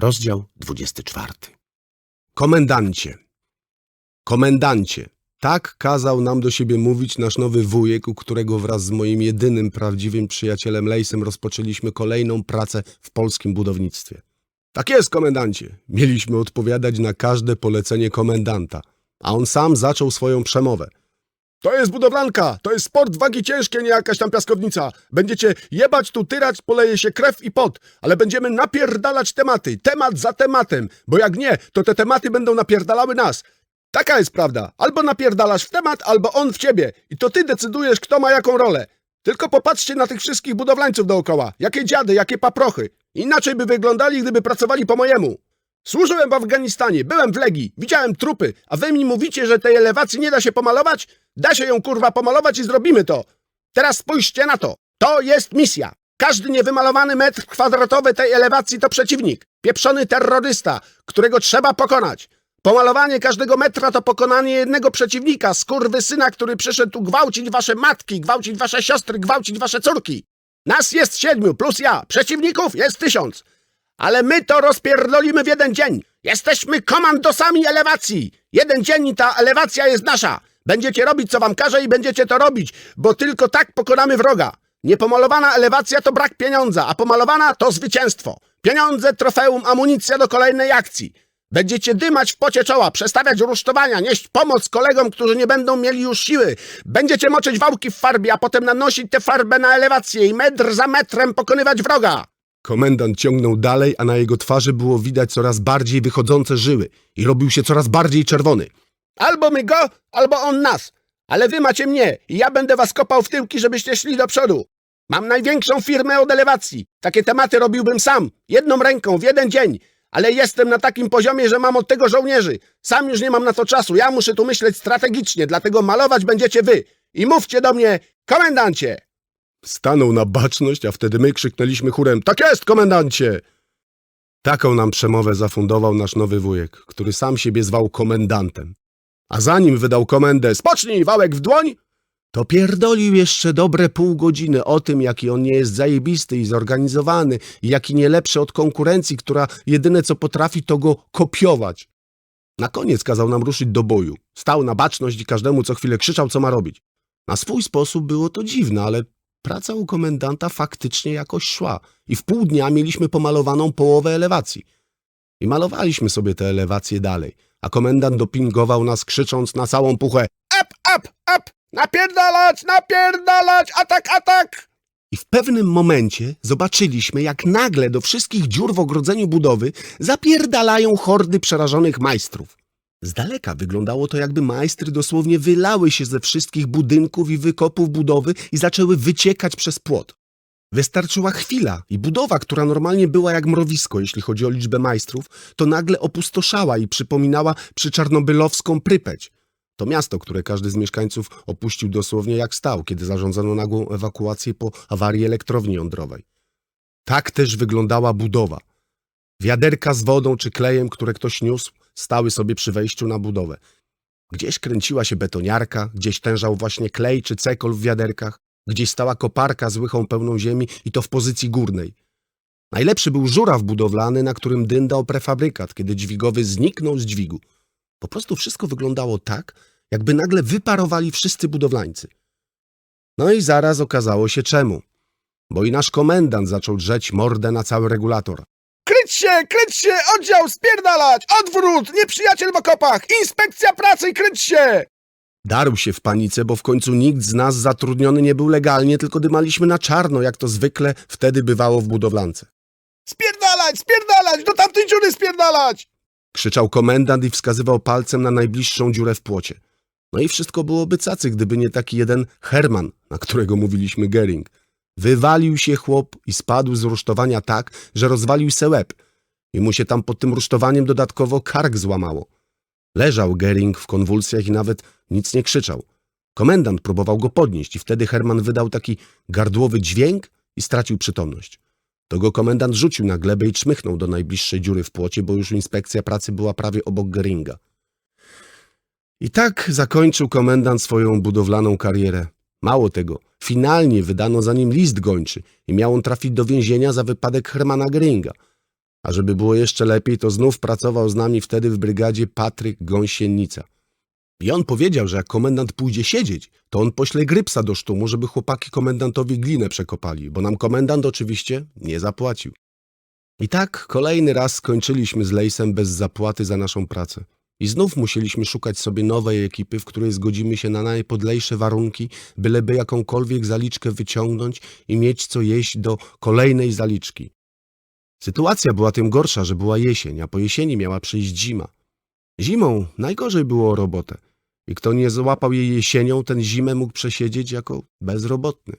Rozdział 24. Komendancie. Komendancie. Tak kazał nam do siebie mówić nasz nowy wujek, u którego wraz z moim jedynym prawdziwym przyjacielem Lejsem rozpoczęliśmy kolejną pracę w polskim budownictwie. Tak jest, komendancie. Mieliśmy odpowiadać na każde polecenie komendanta, a on sam zaczął swoją przemowę. To jest budowlanka, to jest sport wagi ciężkie, nie jakaś tam piaskownica. Będziecie jebać tu tyrać, poleje się krew i pot, ale będziemy napierdalać tematy, temat za tematem, bo jak nie, to te tematy będą napierdalały nas. Taka jest prawda. Albo napierdalasz w temat, albo on w ciebie. I to ty decydujesz, kto ma jaką rolę. Tylko popatrzcie na tych wszystkich budowlańców dookoła. Jakie dziady, jakie paprochy. Inaczej by wyglądali, gdyby pracowali po mojemu. Służyłem w Afganistanie, byłem w Legii, widziałem trupy, a wy mi mówicie, że tej elewacji nie da się pomalować? Da się ją kurwa pomalować i zrobimy to. Teraz spójrzcie na to. To jest misja. Każdy niewymalowany metr kwadratowy tej elewacji to przeciwnik. Pieprzony terrorysta, którego trzeba pokonać. Pomalowanie każdego metra to pokonanie jednego przeciwnika, syna, który przyszedł tu gwałcić wasze matki, gwałcić wasze siostry, gwałcić wasze córki. Nas jest siedmiu, plus ja. Przeciwników jest tysiąc. Ale my to rozpierdolimy w jeden dzień. Jesteśmy komandosami elewacji. Jeden dzień i ta elewacja jest nasza. Będziecie robić, co wam każe i będziecie to robić, bo tylko tak pokonamy wroga. Niepomalowana elewacja to brak pieniądza, a pomalowana to zwycięstwo. Pieniądze, trofeum, amunicja do kolejnej akcji. Będziecie dymać w pocie czoła, przestawiać rusztowania, nieść pomoc kolegom, którzy nie będą mieli już siły. Będziecie moczyć wałki w farbie, a potem nanosić tę farbę na elewację i metr za metrem pokonywać wroga. Komendant ciągnął dalej, a na jego twarzy było widać coraz bardziej wychodzące żyły i robił się coraz bardziej czerwony. Albo my go, albo on nas. Ale wy macie mnie i ja będę was kopał w tyłki, żebyście szli do przodu. Mam największą firmę od elewacji. Takie tematy robiłbym sam, jedną ręką, w jeden dzień. Ale jestem na takim poziomie, że mam od tego żołnierzy. Sam już nie mam na to czasu. Ja muszę tu myśleć strategicznie, dlatego malować będziecie wy. I mówcie do mnie, komendancie! Stanął na baczność, a wtedy my krzyknęliśmy chórem: Tak jest, komendancie! Taką nam przemowę zafundował nasz nowy wujek, który sam siebie zwał komendantem. A zanim wydał komendę: Spocznij, wałek w dłoń! To pierdolił jeszcze dobre pół godziny o tym, jaki on nie jest zajebisty i zorganizowany, i jaki nie lepszy od konkurencji, która jedyne co potrafi, to go kopiować. Na koniec kazał nam ruszyć do boju. Stał na baczność i każdemu co chwilę krzyczał, co ma robić. Na swój sposób było to dziwne, ale praca u komendanta faktycznie jakoś szła i w pół dnia mieliśmy pomalowaną połowę elewacji. I malowaliśmy sobie te elewacje dalej, a komendant dopingował nas krzycząc na całą puchę Up, up, up! Napierdalać, napierdalać, atak, atak! I w pewnym momencie zobaczyliśmy, jak nagle do wszystkich dziur w ogrodzeniu budowy zapierdalają hordy przerażonych majstrów. Z daleka wyglądało to, jakby majstry dosłownie wylały się ze wszystkich budynków i wykopów budowy i zaczęły wyciekać przez płot. Wystarczyła chwila i budowa, która normalnie była jak mrowisko, jeśli chodzi o liczbę majstrów, to nagle opustoszała i przypominała przyczarnobylowską Prypeć. To miasto, które każdy z mieszkańców opuścił dosłownie jak stał, kiedy zarządzono nagłą ewakuację po awarii elektrowni jądrowej. Tak też wyglądała budowa. Wiaderka z wodą czy klejem, które ktoś niósł, stały sobie przy wejściu na budowę. Gdzieś kręciła się betoniarka, gdzieś tężał właśnie klej czy cekol w wiaderkach, gdzieś stała koparka z łychą pełną ziemi i to w pozycji górnej. Najlepszy był żuraw budowlany, na którym dyndał prefabrykat, kiedy dźwigowy zniknął z dźwigu. Po prostu wszystko wyglądało tak, jakby nagle wyparowali wszyscy budowlańcy. No i zaraz okazało się czemu. Bo i nasz komendant zaczął drzeć mordę na cały regulator. Kryć się, kryć się, oddział, spierdalać, odwrót, nieprzyjaciel w okopach, inspekcja pracy, kryć się! Darł się w panice, bo w końcu nikt z nas zatrudniony nie był legalnie, tylko dymaliśmy na czarno, jak to zwykle wtedy bywało w budowlance. Spierdalać, spierdalać, do tamtej dziury spierdalać! Krzyczał komendant i wskazywał palcem na najbliższą dziurę w płocie. No i wszystko byłoby cacy, gdyby nie taki jeden Herman, na którego mówiliśmy Gering. Wywalił się chłop i spadł z rusztowania tak, że rozwalił se łeb. I mu się tam pod tym rusztowaniem dodatkowo kark złamało. Leżał Gering w konwulsjach i nawet nic nie krzyczał. Komendant próbował go podnieść i wtedy Herman wydał taki gardłowy dźwięk i stracił przytomność. To go komendant rzucił na glebę i czmychnął do najbliższej dziury w płocie, bo już inspekcja pracy była prawie obok Geringa. I tak zakończył komendant swoją budowlaną karierę. Mało tego, finalnie wydano za nim list gończy i miał on trafić do więzienia za wypadek Hermana Geringa. A żeby było jeszcze lepiej, to znów pracował z nami wtedy w brygadzie Patryk Gąsienica. I on powiedział, że jak komendant pójdzie siedzieć, to on pośle grypsa do sztumu, żeby chłopaki komendantowi glinę przekopali, bo nam komendant oczywiście nie zapłacił. I tak kolejny raz skończyliśmy z Lejsem bez zapłaty za naszą pracę. I znów musieliśmy szukać sobie nowej ekipy, w której zgodzimy się na najpodlejsze warunki, byleby jakąkolwiek zaliczkę wyciągnąć i mieć co jeść do kolejnej zaliczki. Sytuacja była tym gorsza, że była jesień, a po jesieni miała przyjść zima. Zimą najgorzej było o robotę. I kto nie złapał jej jesienią, ten zimę mógł przesiedzieć jako bezrobotny.